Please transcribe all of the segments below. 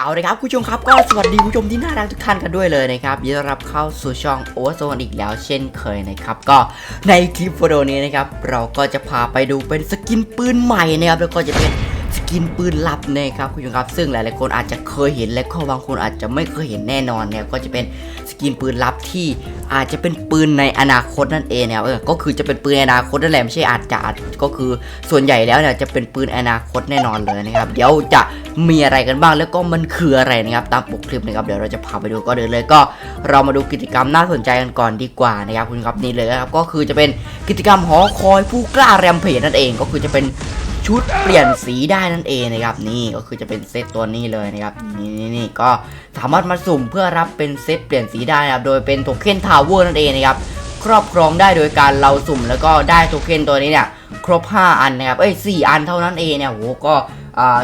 เอาเลยครับคุณผู้ชมครับก็สวัสดีคุณผู้ชมที่น่ารักทุกท่านกันด้วยเลยนะครับยินดีต้อนรับเข้าสู่ช่องโอเวอร์โซนอีกแล้วเช่นเคยนะครับก็ในคลิปวิดีโอนี้นะครับเราก็จะพาไปดูเป็นสกินปืนใหม่นะครับแล้วก็จะเป็นสกินปืนลับนะครับคุณผู้ชมครับ ซึ่งหลายๆคนอาจจะเคยเห็นและก็บางคนอาจจะไม่เคยเห็นแน่นอนเนี่ยก็จะเป็นสกินปืนลับที่อาจจะเป็นปืนในอนาคตนั่นเองนะครับเออก็คือจะเป็นปืนในอนาคตนั่นแหละไม่ใช่อาจจะก็คือส่วนใหญ่แล้วเนี่ยจะเป็นปืนอนาคตแน่นอนเลยนะครับเดี๋ยวจะ มีอะไรกันบ้างแล้วก็มันคืออะไรนะครับตามปกคลิปนะครับเดี๋ยวเราจะพาไปดูก็เดินเลยก็เรามาดูกิจกรรมน่าสนใจกันก่อนดีกว่านะครับคุณครับนี่เลยครับก็คือจะเป็นกิจกรรมหอคอยผู้กล้าแรมเพจนั่นเองก็คือจะเป็นชุดเปลี่ยนสีได้นั่นเองนะครับนี่ก็คือจะเป็นเซตตัวนี้เลยนะครับนี่นี่นี่ก็สามารถมาสุ่มเพื่อรับเป็นเซตเปลี่ยนสีได้นะครับโดยเป็นโทเค็นทาวเวอร์นั่นเองนะครับครอบครองได้โดยการเราสุ่มแล้วก็ได้โทเค็นตัวนี้เนี่ยครบ 5 อันนะครับเอ้ย4อันเท่านั้นเองเนี่ยโหก็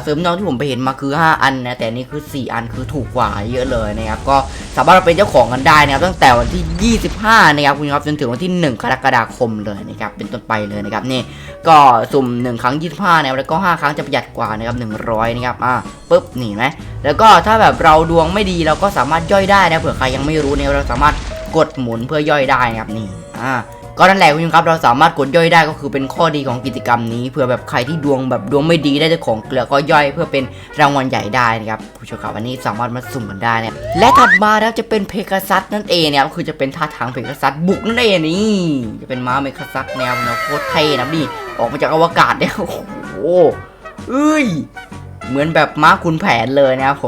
เสริมน้องที่ผมไปเห็นมาคือ 5 อันนะแต่นี่คือ 4 อันคือถูกกว่าเยอะเลยนะครับก็สามารถมาเป็นเจ้าของกันได้นะครับตั้งแต่วันที่ 25 นะครับคุณครับจนถึงวันที่ 1 กรกฎาคมเลยนะครับเป็นต้นไปเลยนะครับนี่ก็สุ่ม 1 ครั้ง 25นะครับแล้วก็ 5 ครั้งจะประหยัดกว่านะครับ100นะครับอ่าปุ๊บนี่ไหมแล้วก็ถ้าแบบเราดวงไม่ดีเราก็สามารถย่อยได้นะเผื่อใครยังไม่รู้เนี่ยเราสามารถกดหมุนเพื่อย่อยได้นะครับนี่อ่า ก็นั่นแหละคุณผู้ชมครับเราสามารถกดย่อยได้ก็คือเป็นข้อดีของกิจกรรมนี้เผื่อแบบใครที่ดวงแบบดวงไม่ดีได้เจ้าของเกลือก็ย่อยเพื่อเป็นรางวัลใหญ่ได้นะครับผู้ชมครับอันนี้สามารถมาสุ่มกันได้เนี่ยและถัดมาแล้วจะเป็นเพกาซัสนั่นเองเนี่ยก็คือจะเป็นท่าทางเพกาซัสบุกนั่นเองนี่จะเป็นม้าเพกาซัสแนวแนวโคตรเท่นะนี่ออกมาจากอวกาศเนี่ยโอ้โหเอ้ย เหมือนแบบม้าคุณแผนเลยนะครับโห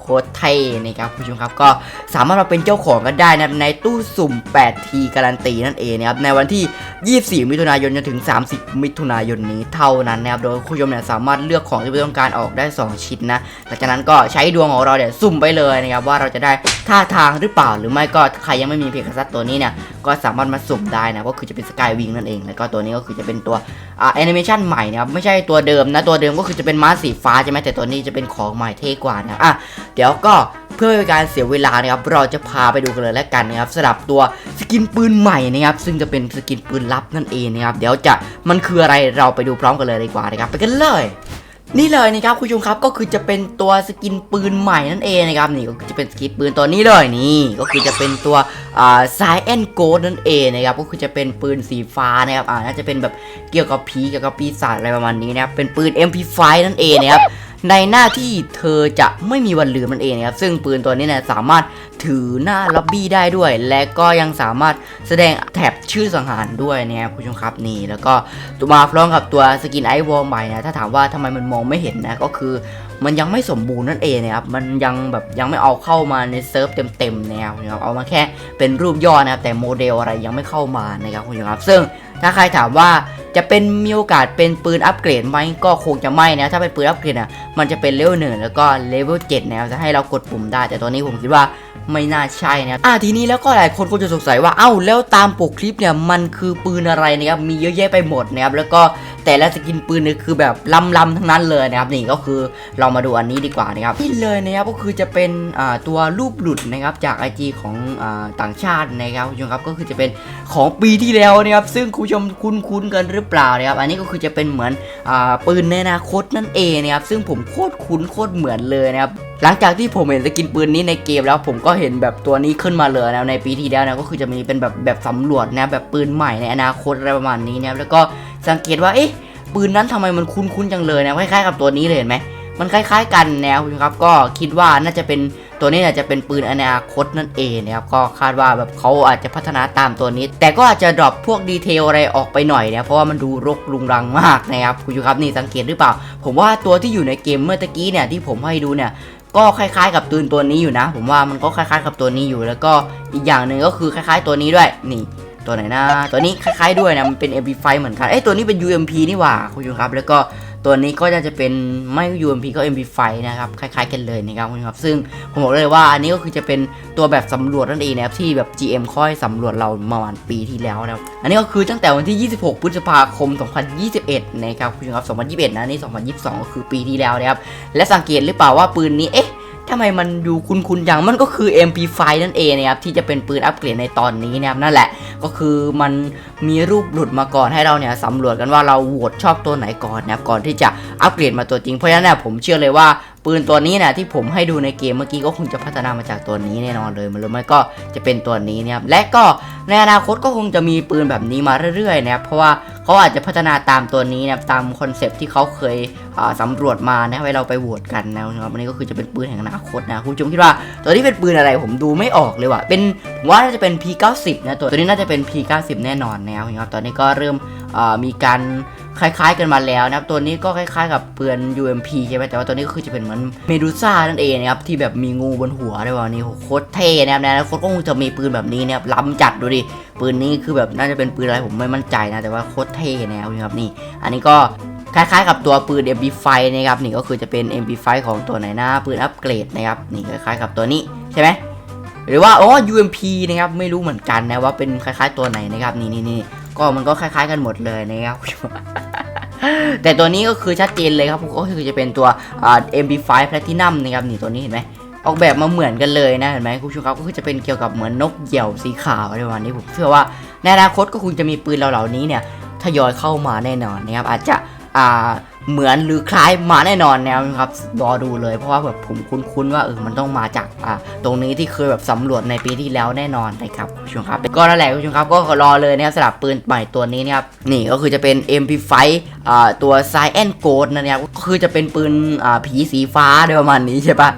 โคตรเท่นะครับคุณผู้ชมครับ ก็สามารถมาเป็นเจ้าของกันได้นะในตู้สุ่ม 8T การันตีนั่นเองนะครับในวันที่ 24 มิถุนายนจนถึง 30 มิถุนายนนี้เท่านั้นนะครับโดยคุณผู้ชมเนี่ยสามารถเลือกของที่ต้องการออกได้ 2 ชิ้นนะหลังจากนั้นก็ใช้ดวงของเราเนี่ยสุ่มไปเลยนะครับว่าเราจะได้ท่าทางหรือเปล่าหรือไม่ก็ใครยังไม่มีเพกาซัสตัวนี้เนี่ยก็สามารถมาสุ่มได้นะก็คือจะเป็นสกายวิงนั่นเองแล้วก็ตัวนี้ก็คือจะเป็นตัวอ่าแอนิเมชันใหม่นะครับไม่ใช่ตัวเดิมนะตัวเดิมก็คือจะเป็นม้าสีฟ้าใช่ไหมแต่ตัวนี้จะเป็นของใหม่เท่กว่านะครับอะเดี๋ยวก็เพื่อเป็นการเสียเวลานะครับเราจะพาไปดูกันเลยแล้วกันนะครับสำหรับตัวสกินปืนใหม่นะครับซึ่งจะเป็นสกินปืนลับนั่นเองนะครับเดี๋ยวจะมันคืออะไรเราไปดูพร้อมกันเลยดีกว่านะครับไปกันเลย นี่เลยนะครับคุณผู้ชมครับก็คือจะเป็นตัวสกินปืนใหม่นั่นเองนะครับนี่ก็จะเป็นสกินปืนตัวนี้เลยนี่ก็คือจะเป็นตัวอ่าไซแอนโกดนั่นเองนะครับก็คือจะเป็นปืนสีฟ้านะครับอ่าน่าจะเป็นแบบเกี่ยวกับผีเกี่ยวกับปีศาจอะไรประมาณนี้นะครับเป็นปืน MP5 นั่นเองนะครับ ในหน้าที่เธอจะไม่มีวันลืมนั่นเองนะครับ ซึ่งปืนตัวนี้เนี่ยสามารถถือหน้าล็อบบี้ได้ด้วย และก็ยังสามารถแสดงแท็บชื่อสังหารด้วยนะครับคุณผู้ชมครับนี่ แล้วก็ตัวมาพร้อมกับตัวสกินไอวอลใหม่นะถ้าถามว่าทำไมมันมองไม่เห็นนะก็คือมันยังไม่สมบูรณ์นั่นเองนะครับ มันยังแบบยังไม่เอาเข้ามาในเซิร์ฟเต็มๆนะครับคุณผู้ชมครับเอามาแค่เป็นรูปย่อนะครับ แต่โมเดลอะไรยังไม่เข้ามานะครับคุณผู้ชมครับ ซึ่งถ้าใครถามว่า จะเป็นมีโอกาสเป็นปืนอัปเกรดไหมก็คงจะไม่นะถ้าเป็นปืนอัปเกรดอะมันจะเป็นเลเวลหนึ่งแล้วก็เลเวลเจ็ดนะจะให้เรากดปุ่มได้ แต่ตอนนี้ผมคิดว่าไม่น่าใช่นะอะทีนี้แล้วก็หลายคนก็จะสงสัยว่าเอ้าแล้วตามปกคลิปเนี่ยมันคือปืนอะไรนะครับมีเยอะแยะไปหมดนะครับแล้วก็ แต่ละสกินปืนเนี่ยคือแบบล้ำๆทั้งนั้นเลยนะครับนี่ก็คือเรามาดูอันนี้ดีกว่านะครับนี่เลยนะครับก็คือจะเป็นตัวรูปหลุดนะครับจาก IG ของอต่างชาตินะครับคุณผู้ชมครับก็คือจะเป็นของปีที่แล้วนะครับซึ่งคุณผู้ชมคุ้นๆกันหรือเปล่านะครับอันนี้ก็คือจะเป็นเหมือนอปืนในอนาคตนั่นเองนะครับซึ่งผมโคตรคุ้นโคตรเหมือนเลยนะครับหลังจากที่ผมเห็นสกินปืนนี้ในเกมแล้วผมก็เห็นแบบตัวนี้ขึ้นมาเลยนะในปีที่แล้วนะก็คือจะมีเป็นแบบแบบสำรวจนะแบบปืนใหม่ในอนาคตอะไรประมาณนี้นะแล้วก็ สังเกตว่าเอ๊ะปืนนั้นทำไมมันคุ้นๆจังเลยนะคล้ายๆกับตัวนี้เลยเห็นไหมมันคล้าย ๆ กันนวครับก็คิดว่าน่าจะเป็นตัวนี้น่าจะเป็นปืนอนาคตนั่นเองนะครับก็คาดว่าแบบเขาอาจจะพัฒนาตามตัวนี้ แต่ก็อาจจะดรอปพวกดีเทลอะไรออกไปหน่อยนะเพราะว่ามันดูรกรุงรังมากนะครับคุณผู้ชมครับนี่สังเกตหรือเปล่า ผมว่าตัวที่อยู่ในเกมเมื่อตะกี้เนี่ยที่ผมให้ดูเนี่ยก็คล้ายๆ กับปืนตัวนี้อยู่นะ ผมว่ามันก็คล้ายๆ กับตัวนี้อยู่แล้วก็อีกอย่างหนึ่งก็คือคล้าย ๆ ตัวนี้ด้วยนี่ ตัวไหนนะ ตัวนี้คล้ายๆด้วยนะ มันเป็น MP5 เหมือนกัน เอ้ยตัวนี้เป็น UMP นี่หว่าคุณผู้ชมครับ แล้วก็ตัวนี้ก็จะเป็นไม่ UMP ก็ MP5 นะครับ คล้ายๆกันเลยนะครับคุณผู้ชมครับ ซึ่งผมบอกเลยว่าอันนี้ก็คือจะเป็นตัวแบบสำรวจนั่นเองนะครับที่แบบ GM ค่อยสำรวจเรามาวันปีที่แล้วนะครับ อันนี้ก็คือตั้งแต่วันที่ 26 พฤษภาคม 2021 นะครับคุณผู้ชมครับ 2021 นะนี่ 2022 ก็คือปีที่แล้วนะครับ และสังเกตหรือเปล่าว่าปืนนี้ เอ๊ะำไมมันดูคุ้นๆอย่างมันก็คือ MP5 นั่นเองนะครับที่จะเป็นปืนอัปเกรดในตอนนี้นะครับนั่นแหละก็คือมันมีรูปหลุดมาก่อนให้เราเนี่ยสำรวจกันว่าเราโหวตชอบตัวไหนก่อนนะครับก่อนที่จะอัปเกรดมาตัวจริงเพราะฉะนั้นเนี่ยผมเชื่อเลยว่า ปืนตัวนี้นะที่ผมให้ดูในเกมเมื่อกี้ก็คงจะพัฒนามาจากตัวนี้แน่นอนเลยมันหรือไม่ก็จะเป็นตัวนี้นะครับและก็ในอนาคตก็คงจะมีปืนแบบนี้มาเรื่อยๆนะครับเพราะว่าเขาอาจจะพัฒนาตามตัวนี้นะครับตามคอนเซปที่เขาเคยอ่าสำรวจมานะให้เราไปโหวตกันนะครับอันนี้ก็คือจะเป็นปืนแห่งอนาคตนะคุณผู้ชมคิดว่าตัวนี้เป็นปืนอะไรผมดูไม่ออกเลยว่ะเป็นผมว่าน่าจะเป็น P90 นะตัวตัวนี้น่าจะเป็น P90 แน่นอนนะครับตอนนี้ก็เริ่มมีการ คล้าย ๆ กันมาแล้วนะครับตัวนี้ก็คล้ายๆ กับปืน UMP ใช่ไหมแต่ว่าตัวนี้ก็คือจะเป็นเหมือนเมดูซ่านั่นเองนะครับที่แบบมีงูบนหัวด้วยวันนี้โคตรเท่นะครับนะแล้วโคตรก็คงจะมีปืนแบบนี้นะครับล้ำจัดดูดิปืนนี้คือแบบน่าจะเป็นปืนอะไรผมไม่มั่นใจนะแต่ว่าโคตรเท่นะครับนี่ อันนี้ก็คล้ายๆกับตัวปืน MP5 นะครับนี่ก็คือจะเป็น MP5 ของตัวไหนนะปืนอัปเกรดนะครับนี่คล้ายๆกับตัวนี้ใช่ไหมหรือว่าอ๋อ UMP นะครับไม่รู้เหมือนกันนะว่าเป็นคล้ายๆตัวไหนนะครับนี่นี่นี่ก็มันก็คล้ายๆกันหมดเลยนะครับ แต่ตัวนี้ก็คือชัดเจนเลยครับก็คือจะเป็นตัวอ่า MP5 Platinum นะครับนี่ตัวนี้เห็นไหมออกแบบมาเหมือนกันเลยนะเห็นไหมคุณผู้ชมครับก็คือจะเป็นเกี่ยวกับเหมือนนกเหยี่ยวสีขาวอะไรประมาณนี้ผมเชื่อว่าในอนาคตก็คงจะมีปืนเหล่านี้เนี่ยทยอยเข้ามาแน่นอนนะครับอาจจะอ่า เหมือนหรือคล้ายมาแน่นอนนะครับรอดูเลยเพราะว่าแบบผมคุ้นๆว่าเออมันต้องมาจากอ่าตรงนี้ที่เคยแบบสำรวจในปีที่แล้วแน่นอนนะครับคุณผู้ชมครับก็นั่นแหละคุณผู้ชมครับก็รอเลยนะครับสำหรับปืนใหม่ตัวนี้นะครับนี่ก็คือจะเป็น MP5 อ่าตัว Cyan Ghost นะครับก็คือจะเป็นปืนอ่าผีสีฟ้าโดยประมาณนี้ใช่ปะ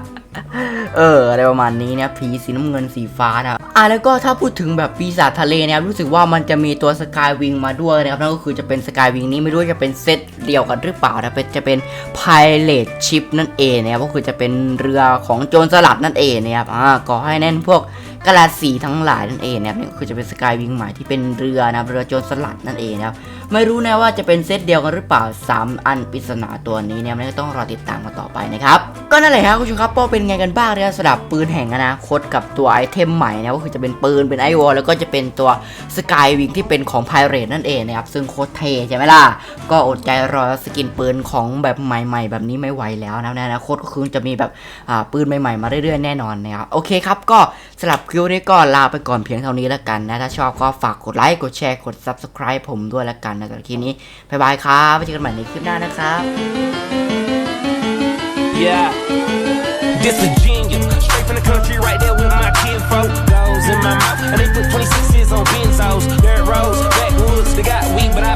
เอออะไรประมาณนี้เนี่ยผีสีน้ำเงินสีฟ้านะอะแล้วก็ถ้าพูดถึงแบบปีศาจทะเลเนี่ยรู้สึกว่ามันจะมีตัวสกายวิงมาด้วยนะครับนั่นก็คือจะเป็นสกายวิงนี้ไม่รู้จะเป็นเซต เดียวกันหรือเปล่านะเป็นจะเป็นพายเลตชิพนั่นเองนะครับก็คือจะเป็นเรือของโจรสลัดนั่นเองนะครับอ่าก่อให้แน่นพวกกาลาสีทั้งหลายนั่นเองนะครับนี่คือจะเป็นสกายวิงใหม่ที่เป็นเรือนะรเรือโจรสลัดนั่นเองนะครับไม่รู้นะว่าจะเป็นเซตเดียวกันหรือเปล่า 3 อันปริศนาตัวนี้เนี่ยก็ต้องรอติดตามกันต่อไปนะครับก็นั่นแหละครับคุณผู้ชมครับก็เป็นไงกันบ้างนะครับสำหรับปืนแห่งอนาคตกับตัวไอเทมใหม่นะก็คือจะเป็นปืนเป็นไอวอลแล้วก็จะเป็นตัวสกายวิงที่เป็นของไพเรตนั่นเองนะครับซึ่งโคตรเท่ใช่ไหมล่ะก็อดใจรรอสกินปืนของแบบใหม่ๆ แบบนี้ไม่ไหวแล้วนะในอนาคตก็คือจะมีแบบปืนใหม่ๆ มาเรื่อยๆ แน่นอนนะครับโอเคครับก็สำหรับคลิปนี้ก็ลาไปก่อนเพียงเท่านี้แล้วกันนะถ้าชอบก็ฝากกดไลค์กดแชร์กด subscribe ผมด้วยแล้วกันนะครับคลิปนี้บ๊ายบายครับไว้เจอกันใหม่ในคลิปหน้านะครับ Yeah. This a genius. Straight from the country, right there with my kinfolk. Goes in my mouth. And they put 26s on benzos. Dirt roads, backwoods. They got weed, but I